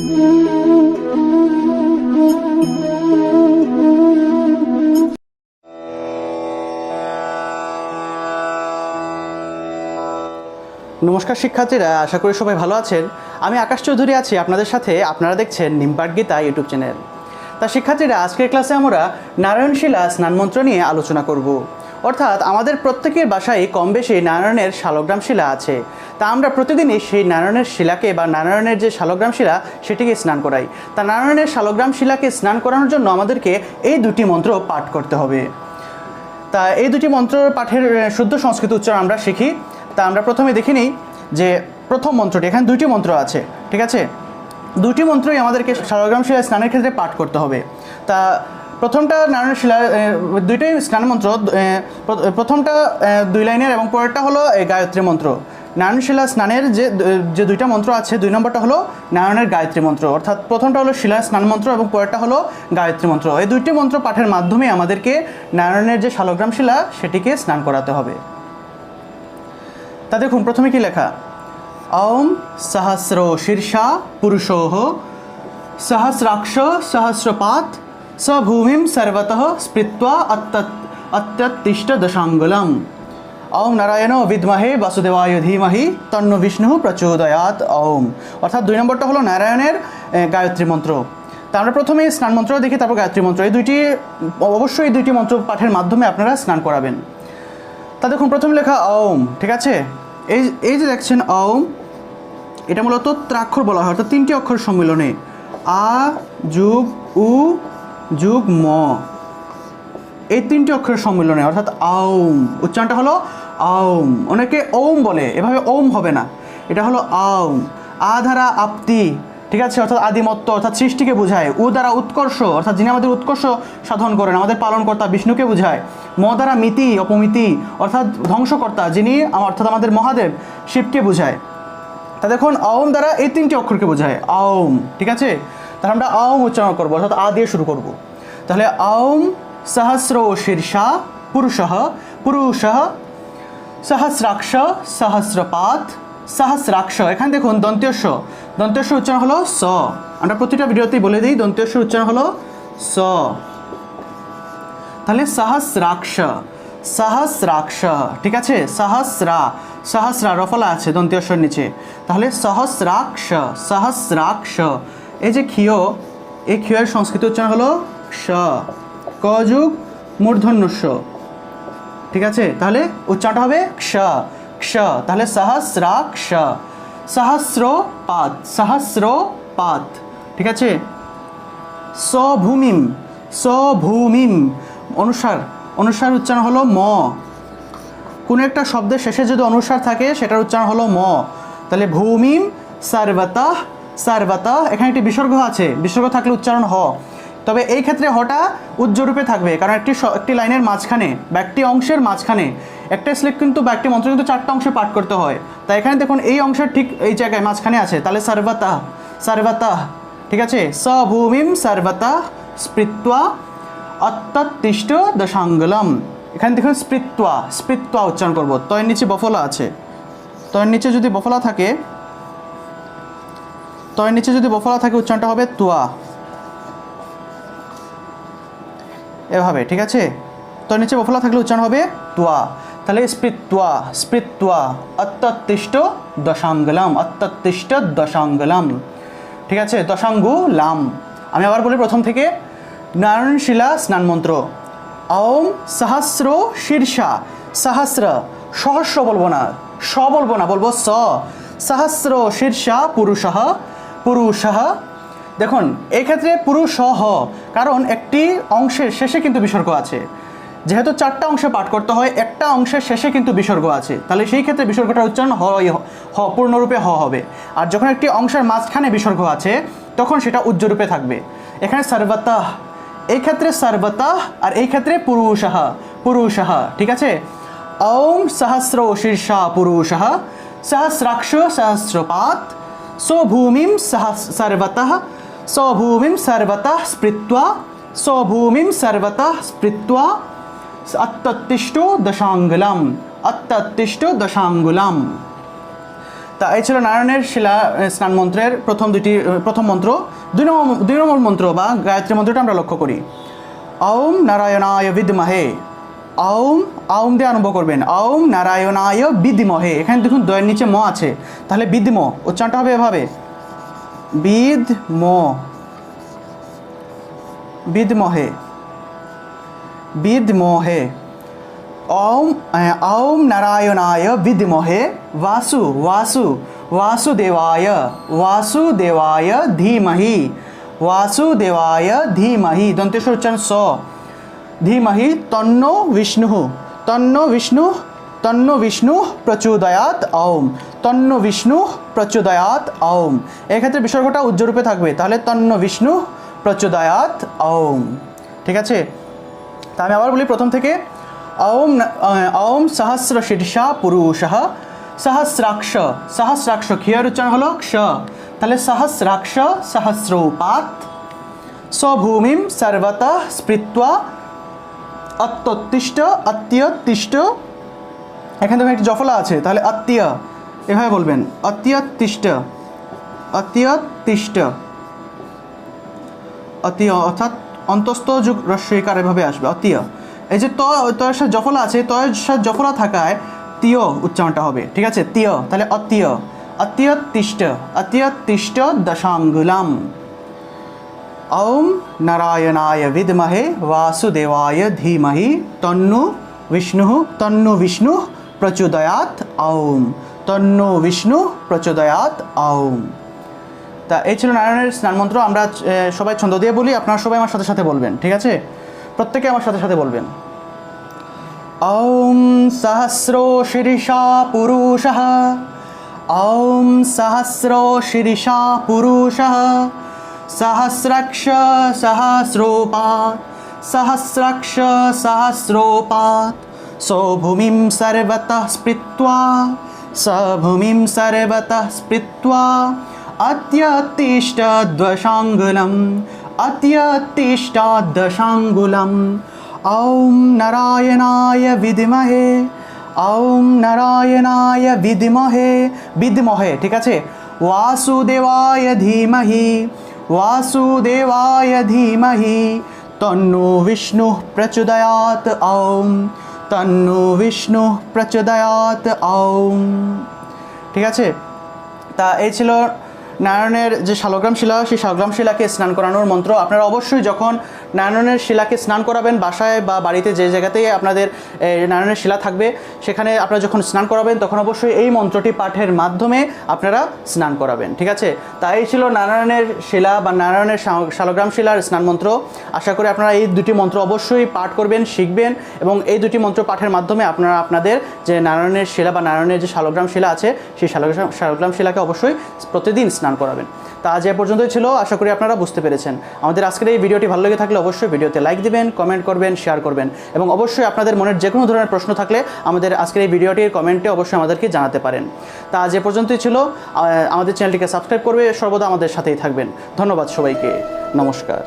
নমস্কার শিক্ষার্থীরা, আশা করি সবাই ভালো আছেন। আমি আকাশ চৌধুরী আছি, আপনাদের সাথে আপনারা দেখছেন নিমপাট গীতা ইউটিউব চ্যানেল। তা শিক্ষার্থীরা, আজকের ক্লাসে আমরা নারায়ণশিলা স্নান মন্ত্র নিয়ে আলোচনা করব। অর্থাৎ আমাদের প্রত্যেকের বাসায় কম বেশি নারায়ণের শালগ্রাম শিলা আছে। তা আমরা প্রতিদিনই সেই নারায়ণের শিলাকে বা নারায়ণের যে শালগ্রাম শিলা, সেটিকে স্নান করাই। তা নারায়ণের শালগ্রাম শিলাকে স্নান করানোর জন্য আমাদেরকে এই দুটি মন্ত্র পাঠ করতে হবে। তা এই দুটি মন্ত্র পাঠের শুদ্ধ সংস্কৃত উচ্চারণ আমরা শিখি। তা আমরা প্রথমে দেখে নিই যে প্রথম মন্ত্রটি, এখানে দুইটি মন্ত্র আছে, ঠিক আছে? দুটি মন্ত্রই আমাদেরকে শালগ্রাম শিলা স্নানের ক্ষেত্রে পাঠ করতে হবে। তা প্রথমটা নারায়ণ শিলা দুইটাই স্নান মন্ত্র প্র- প্রথমটা দুই লাইনের এবং পরেরটা হলো গায়ত্রী মন্ত্র। নারায়ণ শিলা স্নানের যে যে দুইটা মন্ত্র আছে, দুই নম্বরটা হলো নারায়ণের গায়ত্রী মন্ত্র। অর্থাৎ প্রথমটা হলো শিলা স্নান মন্ত্র এবং পরেরটা হলো গায়ত্রী মন্ত্র। এই দুইটি মন্ত্র পাঠের মাধ্যমে আমাদেরকে নারায়ণের যে শালগ্রাম শিলা, সেটিকে স্নান করাতে হবে। তা দেখুন, প্রথমে কি লেখা? ওম সহস্র শীর্ষা পুরুষোহ, সহস্রাক্ষ সহস্রপাত ভূমিম সর্বতঃ স্পৃত্বা অত্যৎ অত্যত্তিষ্ঠ দশাঙ্গুলম ওম নারায়ণ বিদ্মহে বাসুদেবায় ধীমহি তন্ন বিষ্ণু প্রচোদয়াত ওম অর্থাৎ দুই নম্বরটা হলো নারায়ণের গায়ত্রী মন্ত্র। তা আমরা প্রথমে স্নান মন্ত্র দেখি তারপর গায়ত্রী মন্ত্র। এই দুইটি, অবশ্যই এই দুইটি মন্ত্র পাঠের মাধ্যমে আপনারা স্নান করাবেন। তা দেখুন, প্রথম লেখা ওম ঠিক আছে? এই এই যে দেখছেন ওম এটা মূলত ত্রাক্ষর বলা হয়, অর্থাৎ তিনটি অক্ষর সম্মিলনে। আ, যুগ, উ যুগ ম। এই তিনটি অক্ষরের সম্মিলনে, অর্থাৎ আউম উচ্চারণটা হলো আউম অনেকে ওম বলে, এভাবে ওম হবে না। এটা হলো আউম আ দ্বারা আপ্তি, ঠিক আছে? অর্থাৎ আদিমত্ব, অর্থাৎ সৃষ্টিকে বোঝায়। উ দ্বারা উৎকর্ষ, অর্থাৎ যিনি আমাদের উৎকর্ষ সাধন করেন, আমাদের পালনকর্তা বিষ্ণুকে বোঝায়। ম দ্বারা মিতি, অপমিতি, অর্থাৎ ধ্বংসকর্তা, যিনি অর্থাৎ আমাদের মহাদেব, শিবকে বোঝায়। তা দেখুন, আওম দ্বারা এই তিনটি অক্ষরকে বোঝায়। আওম, ঠিক আছে? তাহলে আমরা আওম উচ্চারণ করব, অর্থাৎ আ দিয়ে শুরু করব। তাহলে আওম সহস্র শীর্ষা পুরুষ পুরুষ সহস্রাক্ষ সহস্রপাত সহস্রাক্ষ। এখানে দেখুন দন্ত্যস্য। দন্ত্যস্য উচ্চারণ হলো স। আমরা প্রতিটা ভিডিওতেই বলে দিই, দন্ত্যস্য উচ্চারণ হলো স। তাহলে সহস্রাক্ষ সহস্রাক্ষ, ঠিক আছে? সহস্রা সহস্রা রফলা আছে দন্ত্যস্বর নিচে। তাহলে সহস্রাক্ষ সহস্রাক্ষ এই যে ক্ষিয়, এই ক্ষিয়ের সংস্কৃত উচ্চারণ হলো স কযুগ মূর্ধন্যস্য ঠিক আছে? তাহলে উচ্চারণটা হবে ক্ষ ক্ষ। তাহলে সহস্রাক্ষ সহস্র পাত সহস্র পাত ঠিক আছে? স্বভূমিম স্বভূমিম। অনুসার অনুসার উচ্চারণ হলো ম। কোনো একটা শব্দের শেষে যদি অনুসার থাকে, সেটার উচ্চারণ হলো ম। তাহলে ভূমিম সার্বতঃ সার্বতঃ এখানে একটি বিসর্গ আছে। বিসর্গ থাকলে উচ্চারণ হ। তবে এই ক্ষেত্রে হটা উজ্জ্বরূপে থাকবে, কারণ একটি একটি লাইনের মাঝখানে বা একটি অংশের মাঝখানে একটা স্লিপ কিন্তু, বা একটি মন্ত্র কিন্তু চারটা অংশে পাঠ করতে হয়। তাই এখানে দেখুন, এই অংশের ঠিক এই জায়গায় মাঝখানে আছে। তাহলে সার্বতঃ সার্বতঃ, ঠিক আছে? সভূমিম সর্বতঃ স্পৃত্বা অত্যতিষ্ঠ দশাঙ্গলম। এখানে দেখুন, স্পৃত্বা স্পৃত্বা উচ্চারণ করব। তয়ের নিচে বফলা আছে। তয়ের নিচে যদি বফলা থাকে তয়ের নিচে যদি বফলা থাকে, উচ্চারণটা হবে তুয়া। এভাবে, ঠিক আছে? তয়ের নিচে বফলা থাকলে উচ্চারণ হবে তুয়া। তাহলে স্পৃত্বা স্পৃত্বা অত্যতিষ্ঠ দশাঙ্গলাম অত্যতিষ্ঠ দশাঙ্গলাম। ঠিক আছে? দশাঙ্গু লাম আমি আবার বলি প্রথম থেকে। নারায়ণ শিলা স্নান মন্ত্র ওম সহস্র শীর্ষা। সহস্র সহস্র বলব না স বলব না, বলব স। সহস্র শীর্ষা পুরুষ পুরুষ। দেখুন এই ক্ষেত্রে পুরুষ হ কারণ একটি অংশের শেষে কিন্তু বিসর্গ আছে। যেহেতু চারটা অংশে পাঠ করতে হয়, একটা অংশের শেষে কিন্তু বিসর্গ আছে। তাহলে সেই ক্ষেত্রে বিসর্গটার উচ্চারণ হ হ, পূর্ণরূপে হ হবে। আর যখন একটি অংশের মাঝখানে বিসর্গ আছে, তখন সেটা উজ্জ্বরূপে থাকবে। এখানে সর্বতঃ এই ক্ষেত্রে সর্বতঃ আর এই ক্ষেত্রে পুরুষः। পুরুষः, ঠিক আছে? ওম সহস্র শীর্ষা পুরুষः। সহস্রাক্ষ সহস্রপাত। स्वभूमिं सह सर्वतः स्वभूमिं सर्वतः स्पृत्वा स्वभूमिं सर्वतः स्पृत्वा अत्तत्तिष्ठो दशाङ्गुलम् अत्तत्तिष्ठो दशाङ्गुलम् তা এই ছিল নারায়ণের শিলা আহ, স্নান মন্ত্রের প্রথম দুটি আহ, প্রথম মন্ত্র দুই নম্বর দুই নম্বর মন্ত্র বা গায়ত্রী মন্ত্রটা আমরা লক্ষ্য করি ওম নারায়ণায় বিদ্মহে ওম ওম দিয়ে আরম্ভ করবেন ওম নারায়ণায় বিদ্মহে এখানে দেখুন দয়ের নিচে ম আছে তাহলে বিদ্ম উচ্চারণটা হবে এভাবে বিদ ম বিদ্মহে বিদ্মহে ওম আহ, ওম নারায়ণায় বিদ্মহে বাসু বাসু वासुदेवाय वासुदेवाय धीमहि वासुदेवाय धीमहि दन्तेश्वर उच्चारण स ধীমহি তন্ন বিষ্ণু তন্ন বিষ্ণু তন্ন বিষ্ণু প্রচুদয়াত ওম তন্ন বিষ্ণু প্রচুদয়াত ওম এক্ষেত্রে বিসর্গটা উজ্জ্বরূপে থাকবে। তাহলে তন্ন বিষ্ণু প্রচুদয়াত ওম। ঠিক আছে? তা আমি আবার বলি প্রথম থেকে। ওম ওম সহস্র শীর্ষা পুরুষ। সহস্রাক্ষ সহস্রাক্ষ ক্ষিয়ার উচ্চারণ হলো ক্ষ। তাহলে সহস্রাক্ষ সহস্রোপাত। স্বভূমিম সর্বত স্পৃত্বা অত্যতিষ্ঠ অত্যতিষ্ঠ এখানে দেখুন একটি জফলা আছে, তাহলে আত্মীয়। এভাবে বলবেন অত্যতিষ্ঠ অত্যতিষ্ঠ অতীয় অর্থাৎ অন্তস্থ যুগ রস্বইকার এভাবে আসবে অতীয় এই যে ত, তয়ের সাথে জফলা আছে, তয়ের সাথে জফলা থাকায় তিয় উচ্চারণটা হবে, ঠিক আছে? তিয় তাহলে অতীয় অত্যতিষ্ঠ অত্যতিষ্ঠ দশাঙ্গুলাম। ওম নারায়ণায় বিদ্মহে বাসুদেবায় ধীমহি তন্নু বিষ্ণু তন্নু বিষ্ণু প্রচোদয়াত ওম তন্নু বিষ্ণু প্রচোদয়াত ওম তা এই ছিল নারায়ণের স্নান মন্ত্র আমরা এ, সবাই ছন্দ দিয়ে বলি আপনারা সবাই আমার সাথে সাথে বলবেন ঠিক আছে প্রত্যেকে আমার সাথে সাথে বলবেন ॐ सहस्रो शिरिषा पुरुषः ॐ सहस्रो शिरिषा पुरुषः सहस्रक्ष सहस्रोपात् सहस्रक्ष सहस्रोपात् सौभूमिं सर्वतः स्पृत्वा सभूमिं सर्वतः स्पृत्वा अत्यतिष्ठद्वशाङ्गुलम् अत्यतिष्ठाद्दशाङ्गुलम् ॐ नारायणाय विद्महे ॐ नारायणाय विद्महे विद्महे ঠিক আছে वासुदेवाय धीमहि वासुदेवाय धीमहि तन्नो विष्णुः प्रचोदयात् ॐ तन्नो विष्णुः प्रचोदयात् ॐ ঠিক আছে তা এই ছিল নারায়ণের যে শালগ্রাম শিলা, সেই শালগ্রাম শিলাকে স্নান করানোর মন্ত্র আপনারা অবশ্যই যখন নারায়ণের শিলাকে স্নান করাবেন বাসায় বা বাড়িতে যে জায়গাতেই আপনাদের নারায়ণের শিলা থাকবে, সেখানে আপনারা যখন স্নান করাবেন, তখন অবশ্যই এই মন্ত্রটি পাঠের মাধ্যমে আপনারা স্নান করাবেন, ঠিক আছে? তাই ছিল নারায়ণের শিলা বা নারায়ণের শালগ্রাম শিলার স্নান মন্ত্র। আশা করি আপনারা এই দুটি মন্ত্র অবশ্যই পাঠ করবেন, শিখবেন এবং এই দুটি মন্ত্র পাঠের মাধ্যমে আপনারা আপনাদের যে নারায়ণের শিলা বা নারায়ণের যে শালগ্রাম শিলা আছে, সেই শালগ্রাম শালগ্রাম শিলাকে অবশ্যই প্রতিদিন স্নান করাবেন। তা আজ এ পর্যন্তই ছিল, আশা করি আপনারা বুঝতে পেরেছেন। আমাদের আজকের এই ভিডিওটি ভালো লেগে থাকলে অবশ্যই ভিডিওতে লাইক দিবেন কমেন্ট করবেন শেয়ার করবেন এবং অবশ্যই আপনাদের মনের যে কোনো ধরনের প্রশ্ন থাকলে আমাদের আজকের এই ভিডিওটির কমেন্টে অবশ্যই আমাদেরকে জানাতে পারেন। তা আজ এ পর্যন্তই ছিল আমাদের চ্যানেলটিকে সাবস্ক্রাইব করবে, সর্বদা আমাদের সাথেই থাকবেন। ধন্যবাদ সবাইকে। নমস্কার।